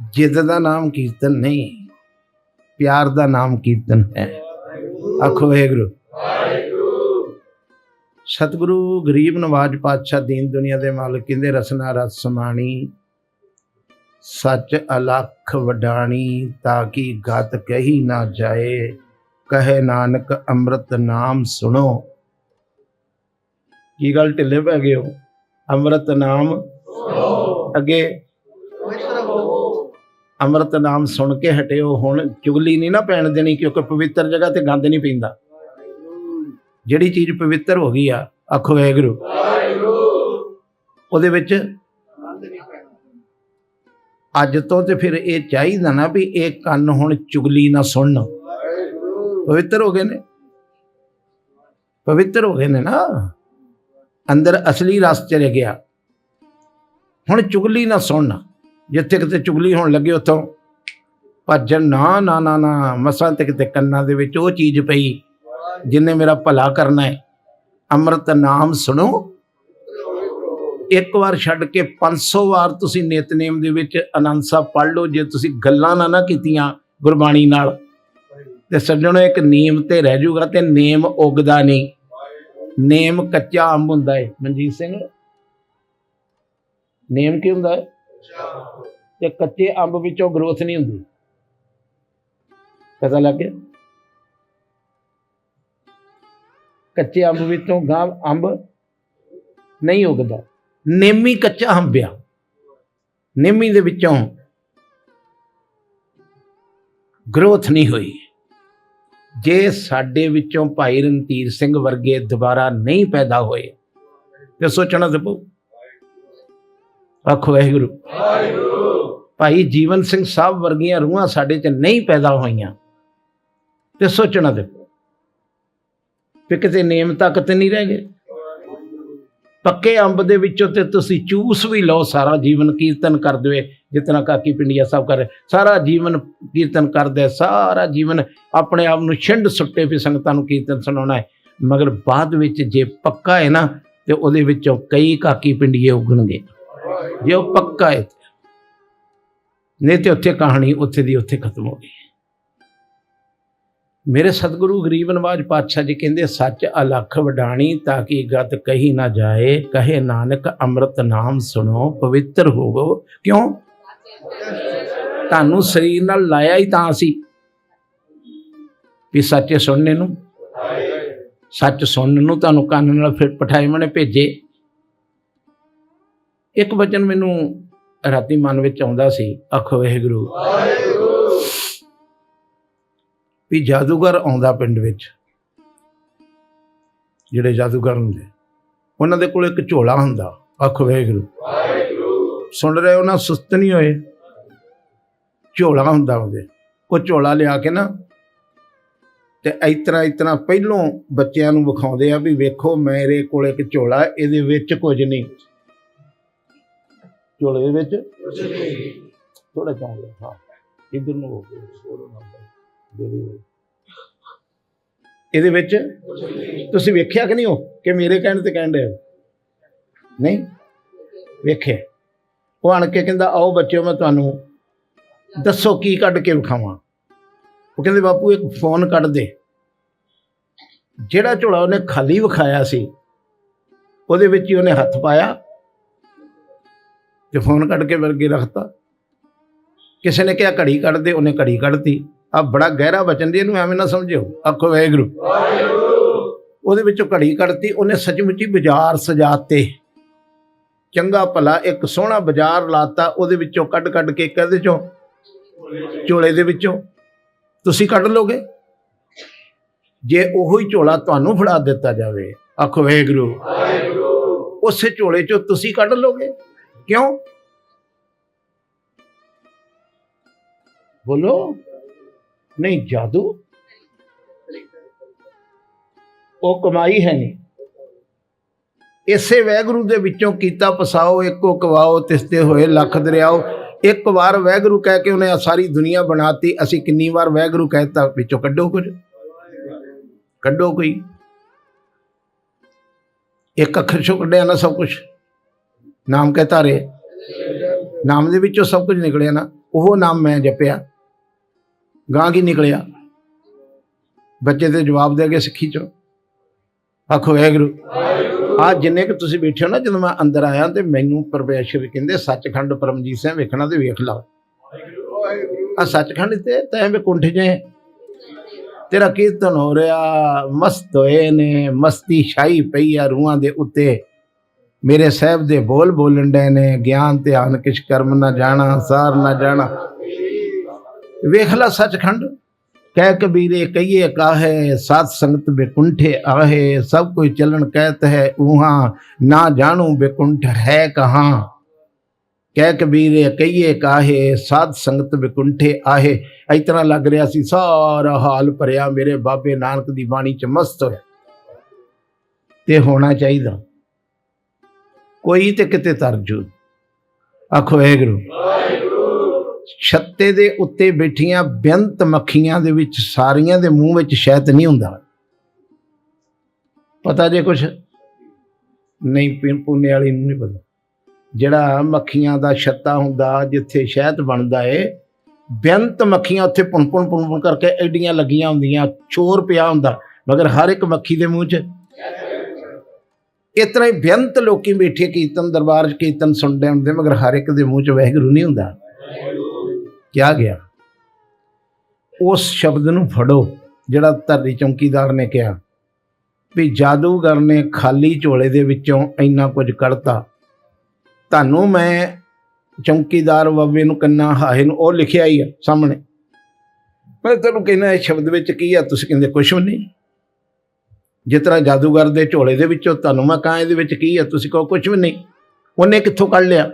ਜਿੱਦ ਦਾ ਨਾਮ ਕੀਰਤਨ ਨਹੀਂ, ਪਿਆਰ ਦਾ ਨਾਮ ਕੀਰਤਨ ਹੈ। ਆਖੋ ਵਾਹਿਗੁਰੂ। ਸਤਿਗੁਰੂ ਗਰੀਬ ਨਵਾਜ ਪਾਤਸ਼ਾਹ ਦੀਨ ਦੁਨੀਆ ਦੇ ਮਾਲਕ ਕਹਿੰਦੇ ਰਸਨਾ ਰਸ ਸਮਾਣੀ, ਸੱਚ ਅਲਖ ਵਡਾਣੀ, ਤਾਂ ਕਿ ਗਤ ਕਹੀ ਨਾ ਜਾਏ, ਕਹੇ ਨਾਨਕ ਅੰਮ੍ਰਿਤ ਨਾਮ ਸੁਣੋ। ਕੀ ਗੱਲ ਢਿੱਲੇ ਪੈ ਗਏ ਹੋ? ਅੰਮ੍ਰਿਤ ਨਾਮ ਅੱਗੇ ਅੰਮ੍ਰਿਤ ਨਾਮ ਸੁਣ ਕੇ ਹਟਿਓ, ਹੁਣ ਚੁਗਲੀ ਨਹੀਂ ਨਾ ਪੈਣ ਦੇਣੀ ਕਿਉਂਕਿ ਪਵਿੱਤਰ ਜਗ੍ਹਾ ਤੇ ਗੰਦ ਨਹੀਂ ਪੈਂਦਾ। ਜਿਹੜੀ ਚੀਜ਼ ਪਵਿੱਤਰ ਹੋ ਗਈ ਆ, ਆਖੋ ਵਾਹਿਗੁਰੂ। ਉਹਦੇ ਵਿੱਚ ਅੱਜ ਤੋਂ ਤੇ ਫਿਰ ਇਹ ਚਾਹੀਦਾ ਨਾ ਵੀ ਇਹ ਕੰਨ ਹੁਣ ਚੁਗਲੀ ਨਾ ਸੁਣਨ ਪਵਿੱਤਰ ਹੋ ਗਏ ਨੇ। ਪਵਿੱਤਰ ਹੋ ਗਏ ਨੇ ਨਾ। ਅੰਦਰ ਅਸਲੀ ਰਸ ਚਲੇ ਗਿਆ। ਹੁਣ ਚੁਗਲੀ ਨਾ ਸੁਣਨਾ ਜਿੱਥੇ ਕਿਤੇ ਚੁਗਲੀ ਹੋਣ ਲੱਗੇ ਉੱਥੋਂ। ਭੱਜਣ ਨਾ ਨਾ ਨਾ ਨਾ, ਮਸਾਂ ਤੇ ਕਿਤੇ ਕੰਨਾਂ ਦੇ ਵਿੱਚ ਉਹ ਚੀਜ਼ ਪਈ, ਜਿਨੇ ਮੇਰਾ ਭਲਾ ਕਰਨਾ ਹੈ। ਅੰਮ੍ਰਿਤ ਨਾਮ ਸੁਣੋ। ਇੱਕ ਵਾਰ ਛੱਡ ਕੇ 500 ਵਾਰ ਤੁਸੀਂ ਨਿਤਨੇਮ ਦੇ ਵਿੱਚ ਆਨੰਦ ਸਾਹਿਬ ਪੜ੍ਹ ਲਓ, ਜੇ ਤੁਸੀਂ ਗੱਲਾਂ ਨਾ ਨਾ ਕੀਤੀਆਂ ਗੁਰਬਾਣੀ ਨਾਲ। ਤੇ ਸੱਜਣੋ, ਇੱਕ ਨੇਮ ਤੇ ਰਹਿ ਜਾਊਗਾ ਤੇ ਨੇਮ ਉਗਦਾ ਨਹੀਂ। ਨੇਮ ਕੱਚਾ ਅੰਬ ਹੁੰਦਾ ਹੈ। ਮਨਜੀਤ ਸਿੰਘ, ਨੇਮ ਕੀ ਹੁੰਦਾ ਹੈ? ਤੇ ਕੱਚੇ ਅੰਬ ਵਿੱਚੋਂ ਗਰੋਥ ਨਹੀਂ ਹੁੰਦੀ। ਪਤਾ ਲੱਗ ਗਿਆ? ਕੱਚੇ ਅੰਬ ਵਿੱਚੋਂ ਗਾਂ ਅੰਬ ਨਹੀਂ ਉਗਦਾ। ਨੇਮੀ ਕੱਚਾ ਅੰਬਿਆ। ਨੇਮੀ ਦੇ ਵਿੱਚੋਂ ਗਰੋਥ ਨਹੀਂ ਹੋਈ। ਜੇ ਸਾਡੇ ਵਿੱਚੋਂ ਭਾਈ ਰਣਧੀਰ ਸਿੰਘ ਵਰਗੇ ਦੁਬਾਰਾ ਨਹੀਂ ਪੈਦਾ ਹੋਏ, ਤੇ ਸੋਚਣਾ ਤੇ ਆਖੋ ਵਾਹਿਗੁਰੂ। ਭਾਈ ਜੀਵਨ ਸਿੰਘ ਸਾਹਿਬ ਵਰਗੀਆਂ ਰੂਹਾਂ ਸਾਡੇ 'ਚ ਨਹੀਂ ਪੈਦਾ ਹੋਈਆਂ। ਤੇ ਸੋਚਣਾ ਤੇ ਪਊ ਵੀ ਕਿਤੇ ਨੇਮ ਤੱਕ ਤੇ ਨਹੀਂ ਰਹਿ ਗਏ। ਪੱਕੇ ਅੰਬ ਦੇ ਵਿੱਚੋਂ ਤੇ ਤੁਸੀਂ ਚੂਸ ਵੀ ਲਓ, ਸਾਰਾ ਜੀਵਨ ਕੀਰਤਨ ਕਰ ਦੇਵੇ ਜਿਤਨਾ ਕਾਕੀ ਪਿੰਡੀਆ ਸਾਹਿਬ ਕਰ ਸਾਰਾ ਜੀਵਨ ਕੀਰਤਨ ਕਰਦੇ ਸਾਰਾ ਜੀਵਨ ਆਪਣੇ ਆਪ ਨੂੰ ਛਿੰਡ ਸੁੱਟੇ ਵੀ ਸੰਗਤਾਂ ਨੂੰ ਕੀਰਤਨ ਸੁਣਾਉਣਾ ਹੈ। ਮਗਰ ਬਾਅਦ ਵਿੱਚ ਜੇ ਪੱਕਾ ਹੈ ਨਾ, ਤੇ ਉਹਦੇ ਵਿੱਚੋਂ ਕਈ ਕਾਕੀ ਪਿੰਡੀਏ ਉਗਣਗੇ। ਜੇ ਉਹ ਪੱਕਾ ਹੈ ਨਹੀਂ ਤੇ ਉੱਥੇ ਕਹਾਣੀ ਉੱਥੇ ਦੀ ਉੱਥੇ ਖਤਮ ਹੋ ਗਈ। ਮੇਰੇ ਸਤਿਗੁਰੂ ਗਰੀਬ ਨਵਾਜ ਪਾਤਸ਼ਾਹ ਜੀ ਕਹਿੰਦੇ, ਸੱਚ ਅਲਖ ਵਡਾਣੀ ਤਾਂ ਕਿ ਗਤ ਕਹੀ ਨਾ ਜਾਏ, ਕਹੇ ਨਾਨਕ ਅੰਮ੍ਰਿਤ ਨਾਮ ਸੁਣੋ, ਪਵਿੱਤਰ ਹੋਵੋ। ਕਿਉਂ? ਤੁਹਾਨੂੰ ਸਰੀਰ ਨਾਲ ਲਾਇਆ ਹੀ ਤਾਂ ਸੀ ਵੀ ਸੱਚੇ ਸੁਣਨੇ ਨੂੰ। ਸੱਚ ਸੁਣਨ ਨੂੰ ਤੁਹਾਨੂੰ ਕੰਨ ਨਾਲ ਫਿਰ ਪਠਾਈਮਾਂ ਨੇ ਭੇਜੇ। ਇੱਕ ਵਚਨ ਮੈਨੂੰ ਰਾਤੀ ਮਨ ਵਿੱਚ ਆਉਂਦਾ ਸੀ, ਆਖੋ ਵਾਹਿਗੁਰੂ। ਵੀ ਜਾਦੂਗਰ ਆਉਂਦਾ ਪਿੰਡ ਵਿੱਚ। ਜਿਹੜੇ ਜਾਦੂਗਰ ਹੁੰਦੇ, ਉਹਨਾਂ ਦੇ ਕੋਲ ਇੱਕ ਝੋਲਾ ਹੁੰਦਾ, ਆਖੋ ਵਾਹਿਗੁਰੂ। ਸੁਣ ਰਹੇ ਉਹਨਾਂ ਸੁਸਤ ਨਹੀਂ ਹੋਏ? ਝੋਲਾ ਹੁੰਦਾ ਉਹਦੇ। ਉਹ ਝੋਲਾ ਲਿਆ ਕੇ ਨਾ, ਤੇ ਇਤਨਾ ਇਤਨਾ ਪਹਿਲੋਂ ਬੱਚਿਆਂ ਨੂੰ ਵਿਖਾਉਂਦੇ ਆ ਵੀ ਵੇਖੋ, ਮੇਰੇ ਕੋਲ ਇੱਕ ਝੋਲਾ, ਇਹਦੇ ਵਿੱਚ ਕੁਝ ਨਹੀਂ। ਝੋਲੇ ਵਿੱਚ। ਥੋੜਾ ਚਾਉਂਦਾ ਹਾਂ। ਇਧਰ ਨੂੰ ਹੋ ਗਿਆ ਥੋੜਾ ਨਾ ਇਹਦੇ ਵਿੱਚ ਤੁਸੀਂ ਵੇਖਿਆ ਕਿ ਨਹੀਂ ਹੋ ਕਿ ਮੇਰੇ ਕਹਿਣ ਤੇ ਕਹਿਣ ਦੇ ਨਹੀਂ? ਵੇਖਿਆ। ਉਹ ਆਣ ਕੇ ਕਹਿੰਦਾ ਆਓ ਬੱਚਿਓ ਮੈਂ ਤੁਹਾਨੂੰ ਦੱਸੋ ਕੀ ਕੱਢ ਕੇ ਵਿਖਾਵਾਂ। ਉਹ ਕਹਿੰਦੇ ਬਾਪੂ ਇੱਕ ਫੋਨ ਕੱਢ ਦੇ। ਜਿਹੜਾ ਝੋਲਾ ਉਹਨੇ ਖਾਲੀ ਵਿਖਾਇਆ ਸੀ ਉਹਦੇ ਵਿੱਚ ਹੀ ਉਹਨੇ ਹੱਥ ਪਾਇਆ। ਤੇ ਫੋਨ ਕੱਢ ਕੇ ਵਰਗੇ ਰੱਖਤਾ। ਕਿਸੇ ਨੇ ਕਿਹਾ ਘੜੀ ਕੱਢ ਦੇ ਉਹਨੇ ਘੜੀ ਕੱਢਤੀ। ਆ ਬੜਾ ਗਹਿਰਾ ਵਚਨ ਦੀ ਇਹਨੂੰ ਐਵੇਂ ਨਾ ਸਮਝਿਓ। ਆਖੋ ਵਾਹਿਗੁਰੂ। ਉਹਦੇ ਵਿੱਚੋਂ ਘੜੀ ਕੱਢਤੀ ਉਹਨੇ ਸੱਚਮੁੱਚੀ ਬਾਜ਼ਾਰ ਸਜਾਤੇ। ਚੰਗਾ ਭਲਾ ਇੱਕ ਸੋਹਣਾ ਬਾਜ਼ਾਰ ਲਾਤਾ ਉਹਦੇ ਵਿੱਚੋਂ ਕੱਢ ਕੱਢ ਕੇ ਕਹਦੇ ਚੋਂ ਝੋਲੇ ਦੇ ਵਿੱਚੋਂ। ਤੁਸੀਂ ਕੱਢ ਲੋਗੇ? ਜੇ ਉਹੋ ਹੀ ਝੋਲਾ ਤੁਹਾਨੂੰ ਫੜਾ ਦਿੱਤਾ ਜਾਵੇ ਆਖੋ ਵਾਹਿਗੁਰੂ। ਉਸੇ ਝੋਲੇ ਚੋਂ ਤੁਸੀਂ ਕੱਢ ਲੋਗੇ? ਕਿਉਂ? ਬੋਲੋ। ਨਹੀਂ, ਜਾਦੂ? ਉਹ ਕਮਾਈ ਹੈ ਨਹੀਂ। ਇਸੇ ਵੈਗਰੂ ਦੇ ਵਿੱਚੋਂ ਕੀਤਾ ਪਸਾਓ ਇੱਕੋ ਕਵਾਓ, ਤਿਸਤੇ ਹੋਏ ਲੱਖ ਦਰਿਆਓ। ਇੱਕ ਵਾਰ ਵੈਗਰੂ ਕਹਿ ਕੇ ਉਹਨੇ ਆਹ ਸਾਰੀ ਦੁਨੀਆ ਬਣਾਤੀ, ਅਸੀਂ ਕਿੰਨੀ ਵਾਰ ਵੈਗਰੂ ਕਹਿਤਾ, ਵਿੱਚੋਂ ਕੱਢੋ ਕੁਝ। ਕੱਢੋ ਕੋਈ। ਇੱਕ ਅੱਖਰ ਚੋਂ ਕੱਢਿਆ ਨਾ ਸਭ ਕੁਝ। ਨਾਮ ਕਹਿ ਧਾਰੇ ਨਾਮ ਦੇ ਵਿੱਚੋਂ ਸਭ ਕੁਝ ਨਿਕਲਿਆ ਨਾ। ਉਹ ਨਾਮ ਮੈਂ ਜਪਿਆ। ਗਾਂ ਕੀ ਨਿਕਲਿਆ? ਬੱਚੇ ਤੇ ਜਵਾਬ ਦੇ ਕੇ ਸਿੱਖੀ ਚੋਂ। ਆਖੋ, ਵਾਹਿਗੁਰੂ। ਆ ਜਿੰਨੇ ਕਿ ਤੁਸੀਂ ਬੈਠੇ ਹੋ ਨਾ, ਜਦੋਂ ਮੈਂ ਅੰਦਰ ਆਇਆ ਤੇ ਮੈਨੂੰ ਪਰਮੇਸ਼ਰ ਕਹਿੰਦੇ, ਸੱਚਖੰਡ ਪਰਮਜੀਤ ਸਿੰਘ ਵੇਖਣਾ ਤੇ ਵੇਖ ਲਾ। ਆ ਸੱਚਖੰਡ ਤੇ ਤੈਂ ਵੀ ਕੁੰਠ ਜੇ ਤੇਰਾ ਕੀਰਤਨ ਹੋ ਰਿਹਾ, ਮਸਤ ਹੋਏ ਨੇ, ਮਸਤੀ ਛਾਈ ਪਈ ਆ ਰੂਹਾਂ ਦੇ ਉੱਤੇ। ਮੇਰੇ ਸਾਹਿਬ ਦੇ ਬੋਲ ਬੋਲਣ ਡੇ ਨੇ, ਗਿਆਨ ਧਿਆਨ ਕਿਛ ਕਰਮ ਨਾ ਜਾਣਾ, ਸਾਰ ਨਾ ਜਾਣਾ। ਵੇਖ ਲਾ ਸੱਚਖੰਡ, ਕਹਿ ਕਬੀਰੇ ਕਹੀਏ ਕਾਹੇ, ਸਾਧ ਸੰਗਤ ਬਿਕੁੰਠੇ ਆਹੇ, ਸਭ ਕੋਈ ਚੱਲਣ ਕਹਿਤ ਹੈ ਉਹਾਂ ਨਾ ਜਾਣੂ ਬਿਕੁੰਠ ਹੈ ਕਹਾਂ। ਕਹਿ ਕਬੀਰੇ ਕਹੀਏ ਕਾਹੇ, ਸਾਧ ਸੰਗਤ ਬਿਕੁੰਠੇ ਆਹੇ। ਇਸ ਤਰ੍ਹਾਂ ਲੱਗ ਰਿਹਾ ਸੀ, ਸਾਰਾ ਹਾਲ ਭਰਿਆ ਮੇਰੇ ਬਾਬੇ ਨਾਨਕ ਦੀ ਬਾਣੀ ਚ ਮਸਤ ਹੋਇਆ। ਤੇ ਹੋਣਾ ਚਾਹੀਦਾ। ਕੋਈ ਤੇ ਕਿਤੇ ਤਰਜੂ ਆਖੋ ਗੁਰੂ ਛੱਤੇ ਦੇ ਉੱਤੇ ਬੈਠੀਆਂ ਬੇਅੰਤ ਮੱਖੀਆਂ ਦੇ ਵਿੱਚ ਸਾਰੀਆਂ ਦੇ ਮੂੰਹ ਵਿੱਚ ਸ਼ਹਿਦ ਨਹੀਂ ਹੁੰਦਾ। ਪਤਾ ਜੇ ਕੁਛ? ਨਹੀਂ, ਪਿੰ- ਪੁੰਨੇ ਵਾਲੀ ਨੂੰ ਨਹੀਂ ਪਤਾ। ਜਿਹੜਾ ਮੱਖੀਆਂ ਦਾ ਛੱਤਾ ਹੁੰਦਾ, ਜਿੱਥੇ ਸ਼ਹਿਦ ਬਣਦਾ ਏ ਬੇਅੰਤ ਮੱਖੀਆਂ ਉੱਥੇ ਪੁਣ ਪੁਣ ਪੁਣ ਪੁਣ ਕਰਕੇ ਐਡੀਆਂ ਲੱਗੀਆਂ ਹੁੰਦੀਆਂ, ਚੋਰ ਪਿਆ ਹੁੰਦਾ। ਮਗਰ ਹਰ ਇੱਕ ਮੱਖੀ ਦੇ ਮੂੰਹ 'ਚ ਇਸ ਤਰ੍ਹਾਂ ਹੀ ਬੇਅੰਤ ਲੋਕੀ ਬੈਠੇ ਕੀਰਤਨ ਦਰਬਾਰ 'ਚ ਕੀਰਤਨ ਸੁਣਦੇ ਹੁੰਦੇ, ਮਗਰ ਹਰ ਇੱਕ ਦੇ ਮੂੰਹ 'ਚ ਵਹਿਗੁਰੂ ਨਹੀਂ ਹੁੰਦਾ। ਕਿਹਾ ਗਿਆ? ਉਸ ਸ਼ਬਦ ਨੂੰ ਫੜੋ, ਜਿਹੜਾ ਧਰਤੀ ਚੌਂਕੀਦਾਰ ਨੇ ਕਿਹਾ, ਵੀ ਜਾਦੂਗਰ ਨੇ ਖਾਲੀ ਝੋਲੇ ਦੇ ਵਿੱਚੋਂ ਇੰਨਾ ਕੁਝ ਕੱਢਤਾ। ਤੁਹਾਨੂੰ ਮੈਂ ਚੌਂਕੀਦਾਰ ਬਾਬੇ ਨੂੰ ਕੰਨਾ ਹਾਏ ਨੂੰ ਉਹ ਲਿਖਿਆ ਹੀ ਆ ਸਾਹਮਣੇ। ਮੈਂ ਤੁਹਾਨੂੰ ਕਹਿੰਦਾ ਇਹ ਸ਼ਬਦ ਵਿੱਚ ਕੀ ਆ? ਤੁਸੀਂ ਕਹਿੰਦੇ ਕੁਛ ਵੀ ਨਹੀਂ। ਜਿਸ ਤਰ੍ਹਾਂ ਜਾਦੂਗਰ ਦੇ ਝੋਲੇ ਦੇ ਵਿੱਚੋਂ ਤੁਹਾਨੂੰ ਮੈਂ ਕਹਾਂ ਇਹਦੇ ਵਿੱਚ ਕੀ ਹੈ, ਤੁਸੀਂ ਕਹੋ ਕੁਛ ਵੀ ਨਹੀਂ। ਉਹਨੇ ਕਿੱਥੋਂ ਕੱਢ ਲਿਆ?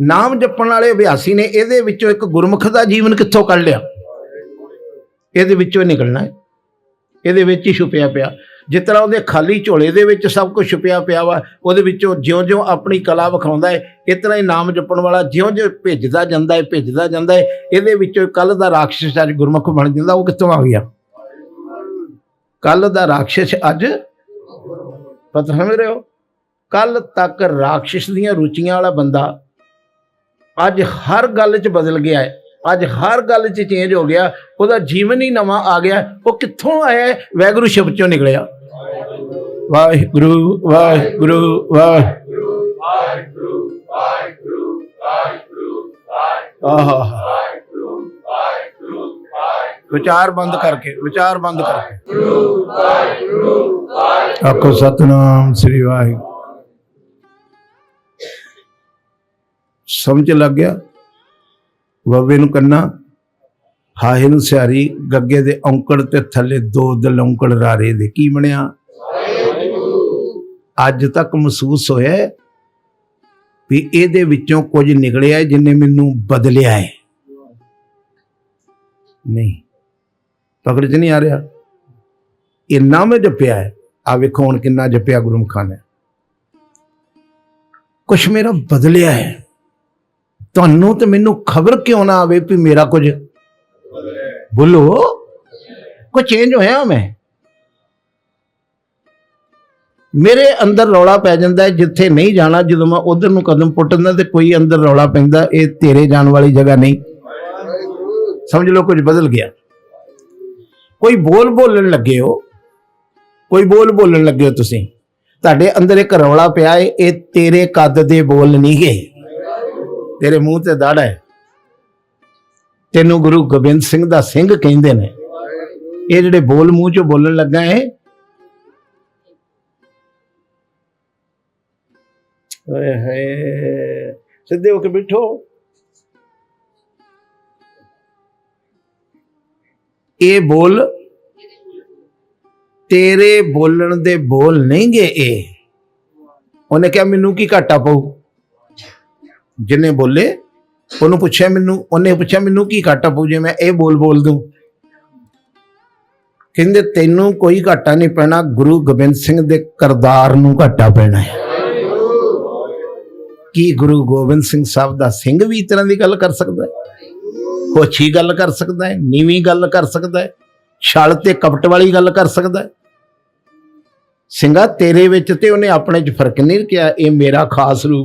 ਨਾਮ ਜਪਣ ਵਾਲੇ ਅਭਿਆਸੀ ਨੇ ਇਹਦੇ ਵਿੱਚੋਂ ਇੱਕ ਗੁਰਮੁਖ ਦਾ ਜੀਵਨ ਕਿੱਥੋਂ ਕੱਢ ਲਿਆ? ਇਹਦੇ ਵਿੱਚੋਂ ਨਿਕਲਣਾ ਹੈ। ਇਹਦੇ ਵਿੱਚ ਹੀ ਛੁਪਿਆ ਪਿਆ। ਜਿਸ ਤਰ੍ਹਾਂ ਉਹਦੇ ਖਾਲੀ ਝੋਲੇ ਦੇ ਵਿੱਚ ਸਭ ਕੁਝ ਛੁਪਿਆ ਪਿਆ ਵਾ, ਉਹਦੇ ਵਿੱਚੋਂ ਜਿਉਂ-ਜਿਉਂ ਆਪਣੀ ਕਲਾ ਵਿਖਾਉਂਦਾ ਹੈ, ਇਸ ਤਰ੍ਹਾਂ ਹੀ ਨਾਮ ਜਪਣ ਵਾਲਾ ਜਿਉਂ-ਜਿਉਂ ਭੇਜਦਾ ਜਾਂਦਾ ਹੈ, ਭੇਜਦਾ ਜਾਂਦਾ ਹੈ, ਇਹਦੇ ਵਿੱਚੋਂ ਕੱਲ ਦਾ ਰਾਖਸ਼ ਅੱਜ ਗੁਰਮੁਖ ਬਣ ਜਾਂਦਾ, ਉਹ ਕਿੱਥੋਂ ਆ ਗਿਆ? ਕੱਲ ਦਾ ਰਾਖਸ਼ ਅੱਜ ਪਤਾ ਸਮਝ ਰਹੇ ਹੋ ਕੱਲ ਤੱਕ ਰਾਖਸ਼ ਦੀਆਂ ਰੁਚੀਆਂ ਵਾਲਾ ਬੰਦਾ ਅੱਜ ਹਰ ਗੱਲ 'ਚ ਬਦਲ ਗਿਆ ਹੈ ਅੱਜ ਹਰ ਗੱਲ 'ਚ ਚੇਂਜ ਹੋ ਗਿਆ ਉਹਦਾ ਜੀਵਨ ਹੀ ਨਵਾਂ ਆ ਗਿਆ ਉਹ ਕਿੱਥੋਂ ਆਇਆ ਹੈ? ਵਾਹਿਗੁਰੂ ਸ਼ਬਦ ਚੋਂ ਨਿਕਲਿਆ ਵਾਹਿਗੁਰੂ ਵਾਹਿਗੁਰੂ ਵਾਹਿਗੁਰੂ ਆਹਾ ਵਿਚਾਰ ਬੰਦ ਕਰਕੇ, ਵਿਚਾਰ ਬੰਦ ਕਰਕੇ। ਆਖੋ ਸਤਨਾਮ ਸ੍ਰੀ ਵਾਹਿਗੁਰੂ। ਸਮਝ ਲੱਗ ਗਿਆ? ਵਵੇ ਨੂੰ ਕੰਨਾ। ਹਾਹੇ ਨੂੰ ਸਿਆਰੀ ਗੱਗੇ ਦੇ ਔਂਕੜ ਤੇ ਥੱਲੇ ਦੋ ਦਿਲ ਦਲੌਂਕੜ ਰਾਰੇ ਦੇ ਕੀ ਬਣਿਆ? ਅੱਜ ਤੱਕ ਮਹਿਸੂਸ ਹੋਇਆ ਵੀ ਇਹਦੇ ਵਿੱਚੋਂ ਕੁਝ ਨਿਕਲਿਆ ਹੈ ਜਿਨੇ ਮੈਨੂੰ ਬਦਲਿਆ ਹੈ। ਨਹੀਂ। ਪਕੜ ਚ ਨਹੀਂ ਆ ਰਿਹਾ। ਇੰਨਾ ਮੈਂ ਜਪਿਆ ਹੈ। ਆ ਵੇਖੋ ਹੁਣ ਕਿੰਨਾ ਜਪਿਆ ਗੁਰਮੁਖਾਂ ਨੇ। ਕੁਛ ਮੇਰਾ ਬਦਲਿਆ ਹੈ। ਤੁਹਾਨੂੰ ਤੇ ਮੈਨੂੰ ਖਬਰ ਕਿਉਂ ਨਾ ਆਵੇ ਵੀ ਮੇਰਾ ਕੁਝ ਬੋਲੋ? ਕੁਝ ਚੇਂਜ ਹੋਇਆ ਮੈਂ? ਮੇਰੇ ਅੰਦਰ ਰੌਲਾ ਪੈ ਜਾਂਦਾ ਜਿੱਥੇ ਨਹੀਂ ਜਾਣਾ, ਜਦੋਂ ਮੈਂ ਉਧਰ ਨੂੰ ਕਦਮ ਪੁੱਟਦਾ ਤੇ ਕੋਈ ਅੰਦਰ ਰੌਲਾ ਪੈਂਦਾ, ਇਹ ਤੇਰੇ ਜਾਣ ਵਾਲੀ ਜਗ੍ਹਾ ਨਹੀਂ। ਸਮਝ ਲਓ ਕੁਝ ਬਦਲ ਗਿਆ। ਕੋਈ ਬੋਲ ਬੋਲਣ ਲੱਗੇ ਹੋ? ਕੋਈ ਬੋਲ ਬੋਲਣ ਲੱਗੇ ਹੋ ਤੁਸੀਂ? ਤੁਹਾਡੇ ਅੰਦਰ ਇੱਕ ਰੌਲਾ ਪਿਆ ਏ, ਇਹ ਤੇਰੇ ਕੱਦ ਦੇ ਬੋਲ ਨਹੀਂ ਗਏ ਤੇਰੇ ਮੂੰਹ ਤੇ ਦਾੜਾ ਹੈ। ਤੈਨੂੰ ਗੁਰੂ ਗੋਬਿੰਦ ਸਿੰਘ ਦਾ ਸਿੰਘ ਕਹਿੰਦੇ ਨੇ। ਇਹ ਜਿਹੜੇ ਬੋਲ ਮੂੰਹ ਚੋਂ ਬੋਲਣ ਲੱਗਾ ਏ। ਓਏ ਹੋਏ, ਸਿੱਧੇ ਹੋ ਕੇ ਬਿਠੋ। ਇਹ ਬੋਲ ਤੇਰੇ ਬੋਲਣ ਦੇ ਬੋਲ ਨਹੀਂ ਗਏ ਇਹ। ਉਹਨੇ ਕਿਹਾ, ਮੈਨੂੰ ਕੀ ਘਾਟਾ ਪਊ? ਜਿਹਨੇ ਬੋਲੇ, ਉਹਨੂੰ ਪੁੱਛਿਆ, ਮੈਨੂੰ ਉਹਨੇ ਪੁੱਛਿਆ, ਮੈਨੂੰ ਕੀ ਘਾਟਾ ਪਊ ਜੇ ਮੈਂ ਇਹ ਬੋਲ ਬੋਲ ਦੂੰ? ਕਹਿੰਦੇ, ਤੈਨੂੰ ਕੋਈ ਘਾਟਾ ਨਹੀਂ ਪੈਣਾ, ਗੁਰੂ ਗੋਬਿੰਦ ਸਿੰਘ ਦੇ ਕਰਦਾਰ ਨੂੰ ਘਾਟਾ ਪੈਣਾ ਹੈ। ਕੀ ਗੁਰੂ ਗੋਬਿੰਦ ਸਿੰਘ ਸਾਹਿਬ ਦਾ ਸਿੰਘ ਵੀ ਇਸ ਤਰ੍ਹਾਂ ਦੀ ਗੱਲ ਕਰ ਸਕਦਾ ਹੈ? ਉਹ ਅੱਛੀ ਗੱਲ ਕਰ ਸਕਦਾ ਹੈ, ਨੀਵੀਂ ਗੱਲ ਕਰ ਸਕਦਾ ਹੈ, ਛਲ ਤੇ ਕਪਟ ਵਾਲੀ ਗੱਲ ਕਰ ਸਕਦਾ ਹੈ। ਸਿੰਘਾ, ਤੇਰੇ ਵਿੱਚ ਤੇ ਉਹਨੇ ਆਪਣੇ 'ਚ ਫ਼ਰਕ ਨਹੀਂ ਕਿਹਾ ਇਹ ਮੇਰਾ ਖਾਸ ਰੂਪ